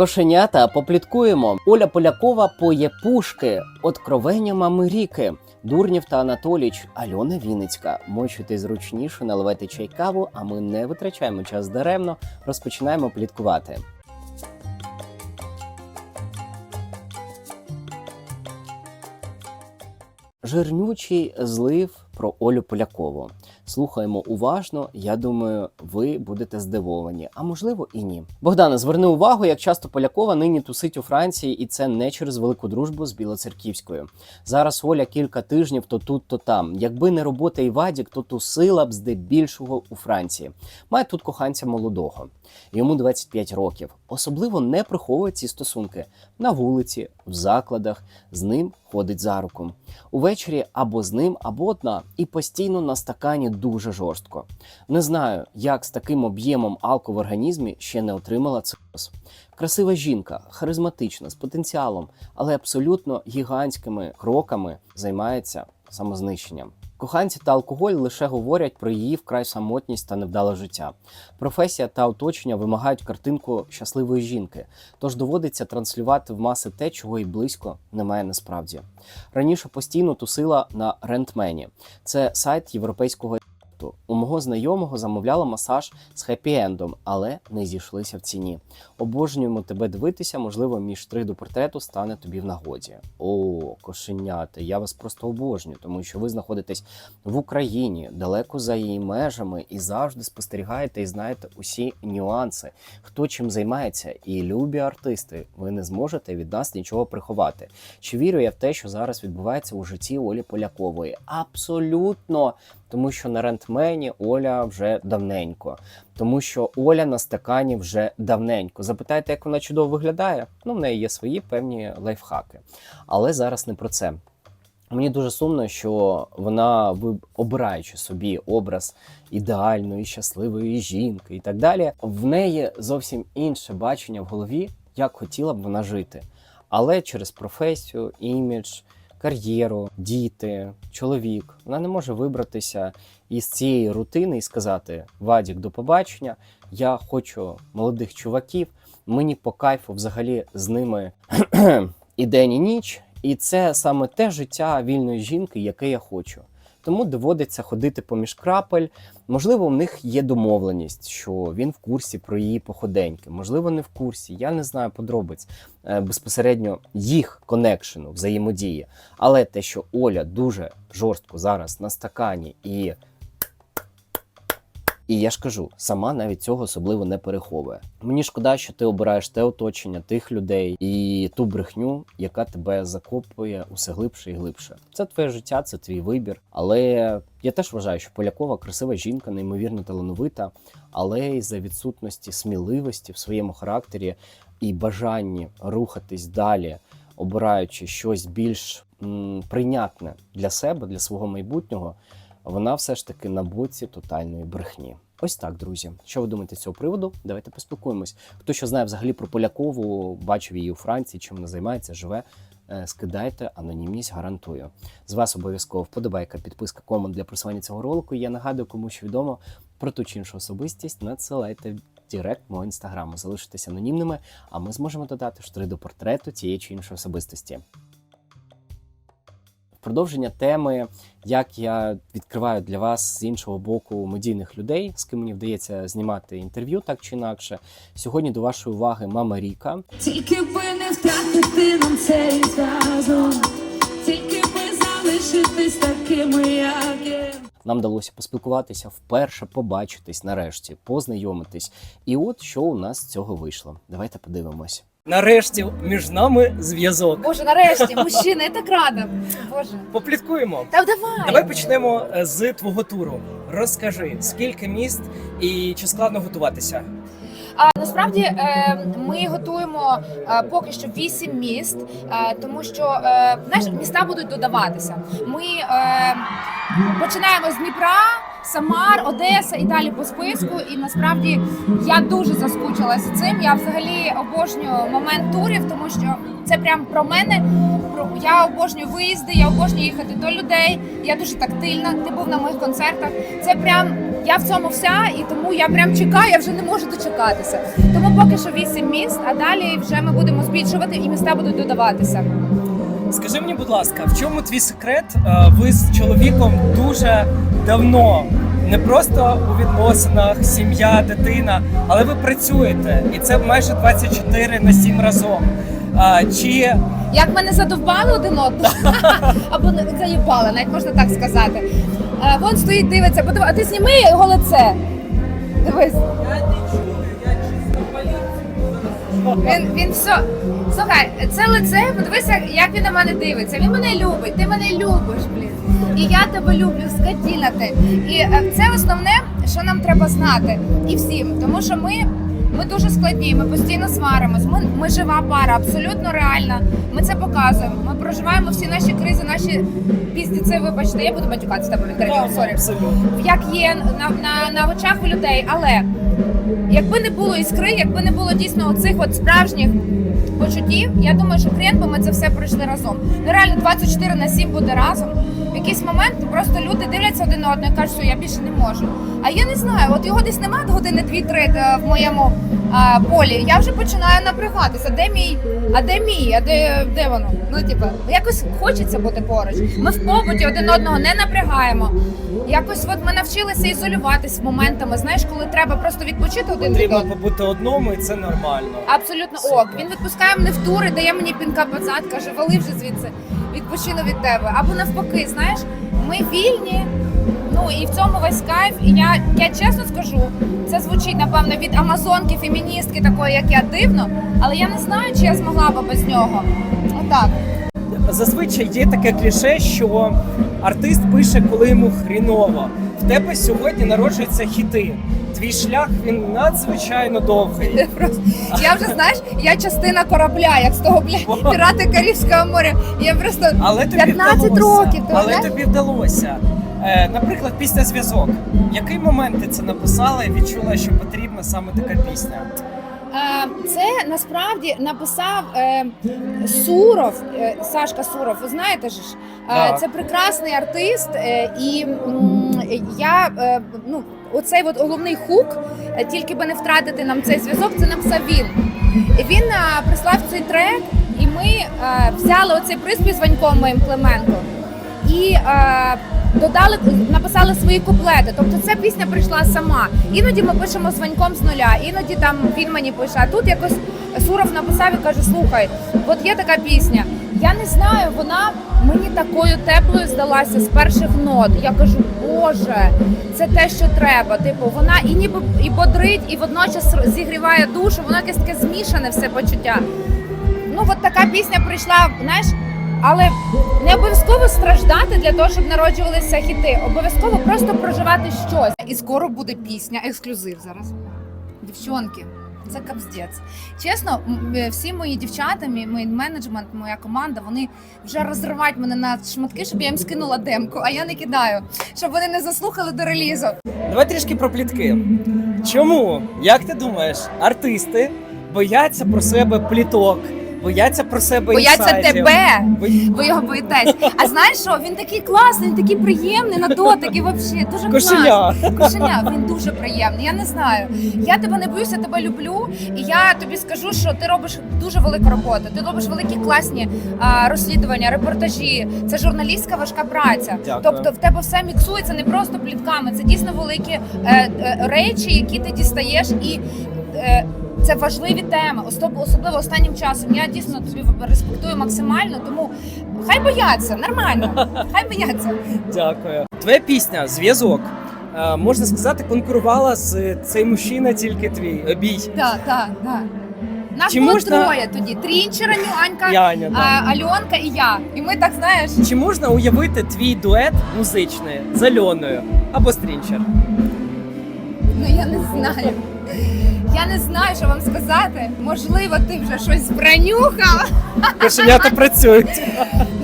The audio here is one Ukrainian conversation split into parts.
Кошенята попліткуємо. Оля Полякова поє пушки, откровення мами Ріки. Дурнів та Анатоліч, Альона Вінницька. Мочуйте зручніше, наливайте чай каву, а ми не витрачаємо час даремно, розпочинаємо пліткувати. Жирнючий злив про Олю Полякову. Слухаємо уважно. Я думаю, ви будете здивовані, а можливо і ні. Богдане, зверни увагу, як часто Полякова нині тусить у Франції, і це не через велику дружбу з Білоцерківською. Зараз Оля кілька тижнів то тут, то там. Якби не робота і Вадік, то тусила б здебільшого у Франції. Має тут коханця молодого. Йому 25 років. Особливо не приховує ці стосунки на вулиці, в закладах. З ним ходить за руку. Увечері або з ним, або одна, і постійно на стакані дуже жорстко. Не знаю, як з таким об'ємом алко в організмі ще не отримала цирроз. Красива жінка, харизматична, з потенціалом, але абсолютно гігантськими кроками займається самознищенням. Коханці та алкоголь лише говорять про її вкрай самотність та невдале життя. Професія та оточення вимагають картинку щасливої жінки, тож доводиться транслювати в маси те, чого й близько немає насправді. Раніше постійно тусила на рентмені. Це сайт європейського ефекту. У мого знайомого замовляла масаж з хеппі-ендом, але не зійшлися в ціні. Обожнюємо тебе дивитися, можливо, між три до портрету стане тобі в нагоді. О, кошенята, я вас просто обожнюю, тому що ви знаходитесь в Україні, далеко за її межами, і завжди спостерігаєте і знаєте усі нюанси, хто чим займається, і любі артисти, ви не зможете від нас нічого приховати. Чи вірю я в те, що зараз відбувається у житті Олі Полякової? Абсолютно, тому що на рентмені Оля вже давненько, тому що Оля на стакані вже давненько. Запитайте, як вона чудово виглядає? Ну, в неї є свої певні лайфхаки. Але зараз не про це. Мені дуже сумно, що вона, обираючи собі образ ідеальної, щасливої жінки і так далі, в неї зовсім інше бачення в голові, як хотіла б вона жити. Але через професію, імідж, кар'єру, діти, чоловік, вона не може вибратися із цієї рутини і сказати: Вадік, до побачення, я хочу молодих чуваків, мені по кайфу взагалі з ними і день, і ніч. І це саме те життя вільної жінки, яке я хочу. Тому доводиться ходити поміж крапель. Можливо, в них є домовленість, що він в курсі про її походеньки. Можливо, не в курсі. Я не знаю подробиць е, безпосередньо їх конекшену, взаємодії. Але те, що Оля дуже жорстко зараз на стакані і. І я ж кажу, сама навіть цього особливо не переховує. Мені шкода, що ти обираєш те оточення, тих людей і ту брехню, яка тебе закопує усе глибше і глибше. Це твоє життя, це твій вибір. Але я теж вважаю, що Полякова красива жінка, неймовірно талановита, але із за відсутності сміливості в своєму характері і бажанні рухатись далі, обираючи щось більш м, прийнятне для себе, для свого майбутнього вона все ж таки на боці тотальної брехні. Ось так, друзі. Що ви думаєте з цього приводу? Давайте поспілкуємось. Хто що знає взагалі про Полякову, бачив її у Франції, чим вона займається, живе. е, Скидайте, анонімність гарантую. З вас обов'язково вподобайка, підписка, комент для просування цього ролику. Я нагадую, кому що відомо про ту чи іншу особистість. Надсилайте Директ мого інстаграму, залишитесь анонімними, а ми зможемо додати штри до портрету тієї чи іншої особистості. Продовження теми, як я відкриваю для вас з іншого боку медійних людей, з ким мені вдається знімати інтерв'ю так чи інакше. Сьогодні до вашої уваги мама Ріка. Тільки би не втратити нам цей зв'язок, тільки би залишитись такими, як є. Нам вдалося поспілкуватися вперше, побачитись нарешті, познайомитись. І от що у нас з цього вийшло. Давайте подивимось. Нарешті між нами зв'язок. Боже, нарешті, мужчина, я так рада. Боже. Попліткуємо. Та давай. Давай почнемо е, з твого туру. Розкажи, скільки міст і чи складно готуватися? А насправді е, ми готуємо е, поки що вісім міст, е, тому що знаєш, міста будуть додаватися. Ми починаємо з Дніпра. Самар, Одеса і далі по списку. І насправді я дуже заскучилася цим. Я взагалі обожнюю момент турів, тому що це прям про мене. Я обожнюю виїзди, я обожнюю їхати до людей. Я дуже тактильна. Ти був на моїх концертах. Це прям я в цьому вся, і тому я прям чекаю, я вже не можу дочекатися. Тому поки що 8 міст, а далі вже ми будемо збільшувати і міста будуть додаватися. Скажи мені, будь ласка, в чому твій секрет? Е, Ви з чоловіком дуже давно. Не просто у відносинах, сім'я, дитина, але ви працюєте, і це майже 24 на 7 разом. А, чи Як мене задовбали один одного, або не заїбали, навіть можна так сказати. Е, Вон стоїть, дивиться, подив- а ти зніми його лице. Дивись. Він, він все. Слухай, це лице, подивися, як він на мене дивиться. Він мене любить, ти мене любиш, блін. І я тебе люблю, скотіна ти. І е, це основне, що нам треба знати. І всім. Тому що ми, ми дуже складні, ми постійно сваримось. Ми, ми жива пара, абсолютно реальна. Ми це показуємо. Ми проживаємо всі наші кризи, наші піздіці, вибачте, я буду матюкатися тебе відкрито, сорі як є на, на, на очах у людей. Але якби не було іскри, якби не було дійсно оцих от справжніх почуттів, я думаю, що хрен би ми це все пройшли разом. Ну реально 24 на 7 буде разом. В якийсь момент просто люди дивляться один на одного і кажуть, що я більше не можу. А я не знаю, от його десь немає години дві-три е, в моєму а, полі. Я вже починаю напрягатися. Де мій? А де мій? А де, де воно? Ну, типу, якось хочеться бути поруч. Ми в побуті один одного не напрягаємо. Якось от ми навчилися ізолюватись моментами. Знаєш, коли треба просто відпочити один від Потрібно одного. побути одному, і це нормально. Абсолютно ок. Він відпускає мене в тури, дає мені пінка під каже, вали вже звідси, відпочину від тебе. Або навпаки, знаєш, ми вільні. Ну і в цьому весь кайф. І я, я чесно скажу, це звучить напевно від амазонки, феміністки, такої, як я дивно, але я не знаю, чи я змогла би без нього. Отак. Зазвичай є таке кліше, що артист пише, коли йому хріново. В тебе сьогодні народжуються хіти. Твій шлях він надзвичайно довгий. Просто я вже знаєш, я частина корабля, як з того бля пірати Карибського моря. Я просто Але тобі 15 вдалося. років, ти Але тобі вдалося. Е, наприклад, після зв'язок. Який момент ти це написала і відчула, що потрібна саме така пісня? Е, Це насправді написав е, Суров, е, Сашка Суров. Ви знаєте ж, це прекрасний артист, і я ну оцей от головний хук, тільки би не втратити нам цей зв'язок. Це написав він. Він прислав цей трек, і ми взяли оцей приспів з Ваньком моїм Клименко і додали, написали свої куплети. Тобто ця пісня прийшла сама. Іноді ми пишемо з Ваньком з нуля, іноді там він мені пише. А тут якось Суров написав і каже: Слухай, от є така пісня. Я не знаю, вона мені такою теплою здалася з перших нот. Я кажу, Боже, це те, що треба. Типу, вона і ніби і бодрить, і водночас зігріває душу. Воно якесь таке змішане все почуття. Ну, от така пісня прийшла, знаєш, але не обов'язково страждати для того, щоб народжувалися хіти. Обов'язково просто проживати щось. І скоро буде пісня, ексклюзив зараз. Дівчонки, це капздець. Чесно, всі мої дівчата, мій, мій менеджмент, моя команда, вони вже розривають мене на шматки, щоб я їм скинула демку, а я не кидаю, щоб вони не заслухали до релізу. Давай трішки про плітки. Чому, як ти думаєш, артисти бояться про себе пліток, бояться про себе Бояться інсайдів? тебе. Бо- Ви його боїтесь. А знаєш що? Він такий класний, він такий приємний на дотик і взагалі дуже Кошеня. класний. Кошеня, він дуже приємний. Я не знаю. Я тебе не боюся, тебе люблю. І я тобі скажу, що ти робиш дуже велику роботу. Ти робиш великі класні а, розслідування, репортажі. Це журналістська важка праця. Дякую. Тобто в тебе все міксується не просто плітками. Це дійсно великі е, е, речі, які ти дістаєш і. Е, це важливі теми, особ- особливо останнім часом. Я дійсно тобі респектую максимально, тому хай бояться, нормально, хай бояться. Дякую. Твоя пісня Зв'язок. е, Можна сказати, конкурувала з цей мужчина тільки твій обій. Так, так, так. Нас Чи було можна- троє тоді: Трінчера, Нюанька, Яня, да. а, Альонка і я. І ми так знаєш. Чи можна уявити твій дует музичний з Альоною або Стрінчер? Ну я не знаю. Я не знаю, що вам сказати. Можливо, ти вже щось пронюхав. Кошенята працюють.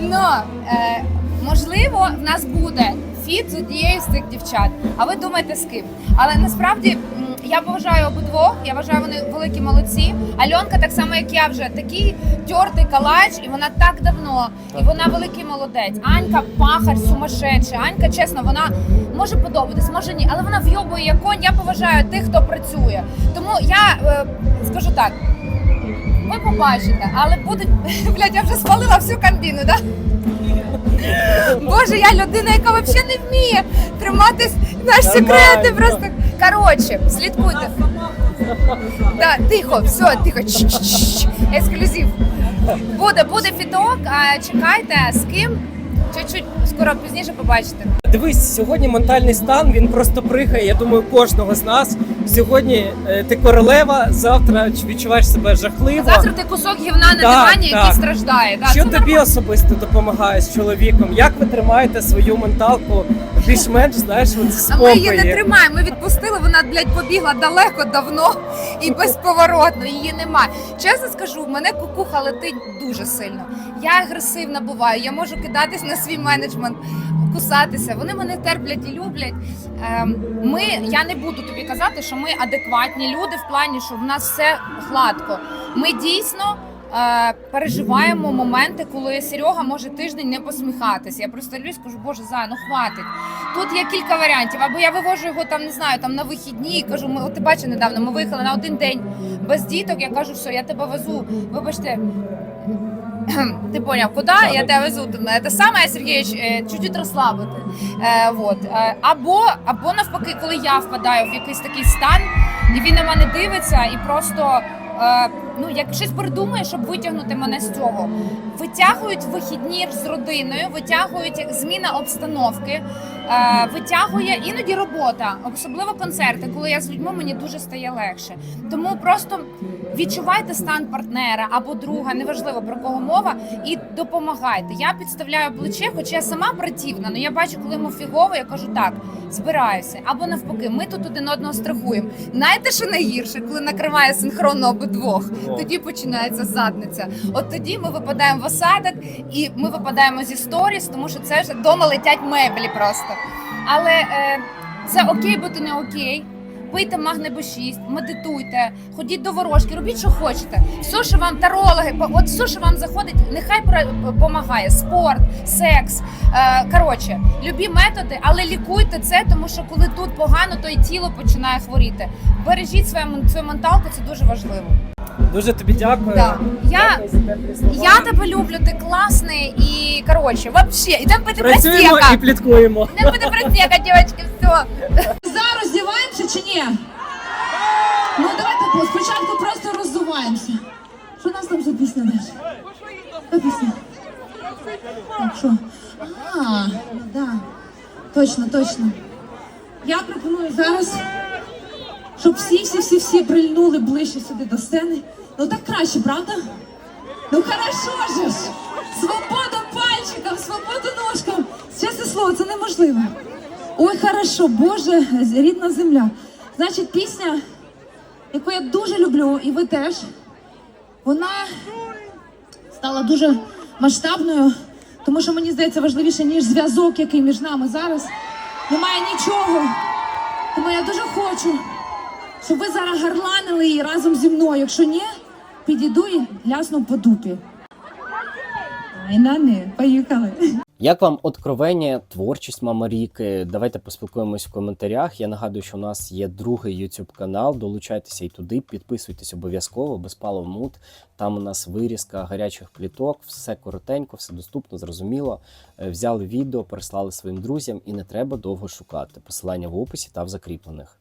Но е, можливо, в нас буде фіт з однією з цих дівчат. А ви думаєте з ким? Але насправді я поважаю обидвох, я вважаю, вони великі молодці. Альонка, так само як я, вже такий тьортий калач, і вона так давно, і вона великий молодець. Анька пахар сумасшедша. Анька, чесно, вона може подобатись, може ні, але вона вйобує як конь. Я поважаю тих, хто працює. Тому я е, скажу так. Ви побачите, але будуть. Блядь, я вже спалила всю комбіну, да? Боже, я людина, яка взагалі не вміє триматись наш секрети. Просто коротше, слідкуйте. Да, тихо, все, тихо. Ексклюзив. Буде, буде фіток. А чекайте, з ким? Чуть-чуть скоро пізніше побачите. Дивись, сьогодні ментальний стан він просто пригає. Я думаю, кожного з нас. Сьогодні е, ти королева, завтра відчуваєш себе жахливо. Завтра ти кусок гівна на Так, дивані, так. який страждає. Так, Що тобі тобі особисто допомагає з чоловіком? Як ви тримаєте свою менталку більш-менш знаєш от А ми її не спокої? тримаємо. Ми відпустили. Вона блядь, побігла далеко давно і безповоротно. Її немає. Чесно скажу, в мене кукуха летить дуже сильно. Я агресивна буваю. Я можу кидатись на свій менеджмент, кусатися. Вони мене терплять і люблять. Ем, Ми я не буду тобі казати, що ми адекватні люди в плані, що в нас все гладко. Ми дійсно. Е, Переживаємо моменти, коли Серега може тиждень не посміхатися. Я просто дивлюсь, кажу, боже, зай, ну хватить. Тут є кілька варіантів. Або я вивожу його там, не знаю, там на вихідні і кажу, ми от ти бачив недавно, ми виїхали на один день без діток. Я кажу, все, я тебе везу. Вибачте. Ти поняв, куди я тебе везу? Те саме, Сергійович, е, чуть-чуть розслабити. Е, вот. Е, або, або навпаки, коли я впадаю в якийсь такий стан, і він на мене дивиться, і просто е, ну, як щось придумає, щоб витягнути мене з цього. Витягують вихідні з родиною, витягують зміна обстановки, е, витягує іноді робота, особливо концерти, коли я з людьми мені дуже стає легше. Тому просто відчувайте стан партнера або друга, неважливо про кого мова, і допомагайте. Я підставляю плече, хоча я сама противна, але я бачу, коли йому фігово, я кажу так, збираюся. Або навпаки, ми тут один одного страхуємо. Знаєте, що найгірше, коли накриває синхронно обидвох. Тоді починається задниця. От тоді ми випадаємо в осадок і ми випадаємо зі сторіс, тому що це вже вдома летять меблі просто. Але е, це окей, бути не окей. Пийте магне Б6, медитуйте, ходіть до ворожки, робіть, що хочете. Все, що вам тарологи, от все, що вам заходить, нехай допомагає. Спорт, секс. Е, коротше, любі методи, але лікуйте це, тому що коли тут погано, то і тіло починає хворіти. Бережіть свою, свою менталку, це дуже важливо. Дуже тобі дякую. Да. Я, Дякую за теплі слова. я тебе люблю, ти класний і коротше, вообще, ідемо пити Працюємо просека. і пліткуємо. Ідемо пити просека, дівчатки, все. Зараз роздіваємося чи ні? Ну давайте по- спочатку просто роздуваємося. Що у нас там за пісня далі? Яка пісня? Так, що? А, ну да. Точно, точно. Я пропоную зараз, щоб всі, всі, всі, всі ближче сюди до сцени. Ну так краще, правда? Ну хорошо ж! Свободу пальчикам, свободу ножкам. Чесне слово, це неможливо. Ой, хорошо, Боже, рідна земля. Значить, пісня, яку я дуже люблю, і ви теж, вона стала дуже масштабною, тому що мені здається важливіше, ніж зв'язок, який між нами зараз. Немає нічого. Тому я дуже хочу, щоб ви зараз гарланили її разом зі мною. Якщо ні, підійду і лясну по дупі. Ай, на не, поїхали. Як вам откровення, творчість Мамаріки? Давайте поспілкуємось в коментарях. Я нагадую, що у нас є другий YouTube канал. Долучайтеся і туди, підписуйтесь обов'язково, безпалов мут. Там у нас вирізка гарячих пліток, все коротенько, все доступно, зрозуміло. Е, Взяли відео, переслали своїм друзям, і не треба довго шукати. Посилання в описі та в закріплених.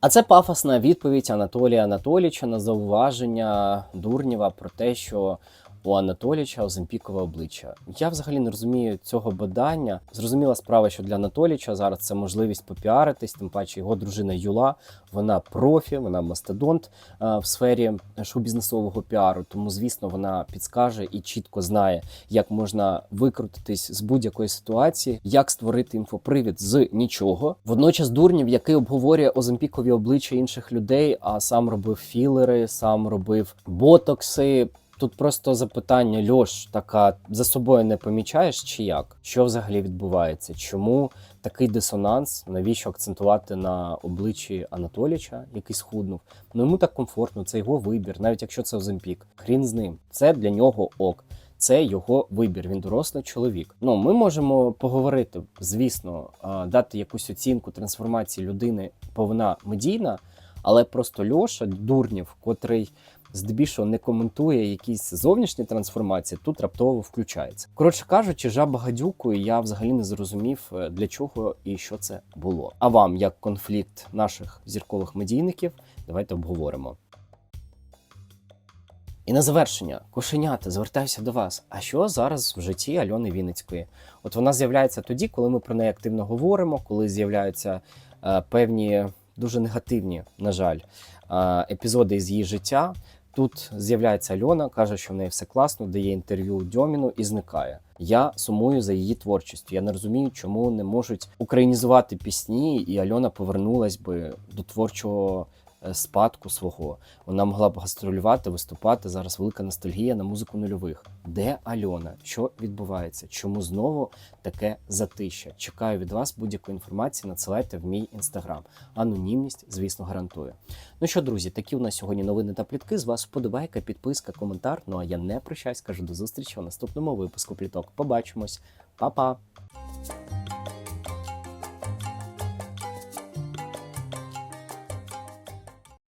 А це пафосна відповідь Анатолія Анатолійовича на зауваження Дурнєва про те, що у Анатоліча Оземпікове обличчя. Я взагалі не розумію цього бадання. Зрозуміла справа, що для Анатоліча зараз це можливість попіаритись, тим паче його дружина Юла, вона профі, вона мастодонт е, в сфері шоу-бізнесового піару. Тому, звісно, вона підскаже і чітко знає, як можна викрутитись з будь-якої ситуації, як створити інфопривід з нічого. Водночас дурнів, який обговорює оземпікові обличчя інших людей, а сам робив філери, сам робив ботокси. Тут просто запитання: Льош, така за собою не помічаєш чи як? Що взагалі відбувається? Чому такий дисонанс? Навіщо акцентувати на обличчі Анатоліча, який схуднув? Ну йому так комфортно, це його вибір, навіть якщо це Оземпік. Хрін з ним. Це для нього ок. Це його вибір. Він дорослий чоловік. Ну ми можемо поговорити, звісно, дати якусь оцінку трансформації людини, бо вона медійна, але просто Льоша Дурнів, котрий здебільшого не коментує якісь зовнішні трансформації, тут раптово включається. Коротше кажучи, жаба гадюкою я взагалі не зрозумів, е, для чого і що це було. А вам, як конфлікт наших зіркових медійників, давайте обговоримо. І на завершення, кошенята, звертаюся до вас. А що зараз в житті Альони Вінницької? От вона з'являється тоді, коли ми про неї активно говоримо, коли з'являються е, певні дуже негативні, на жаль, е, епізоди з її життя. Тут з'являється Альона, каже, що в неї все класно, дає інтерв'ю Дьоміну і зникає. Я сумую за її творчістю. Я не розумію, чому не можуть українізувати пісні, і Альона повернулась би до творчого спадку свого. Вона могла б гастролювати, виступати. Зараз велика ностальгія на музику нульових. Де Альона? Що відбувається? Чому знову таке затища? Чекаю від вас будь-якої інформації. Надсилайте в мій інстаграм. Анонімність, звісно, гарантую. Ну що, друзі, такі у нас сьогодні новини та плітки. З вас вподобайка, підписка, коментар. Ну а я не прощаюсь, кажу до зустрічі у наступному випуску пліток. Побачимось, Па-па!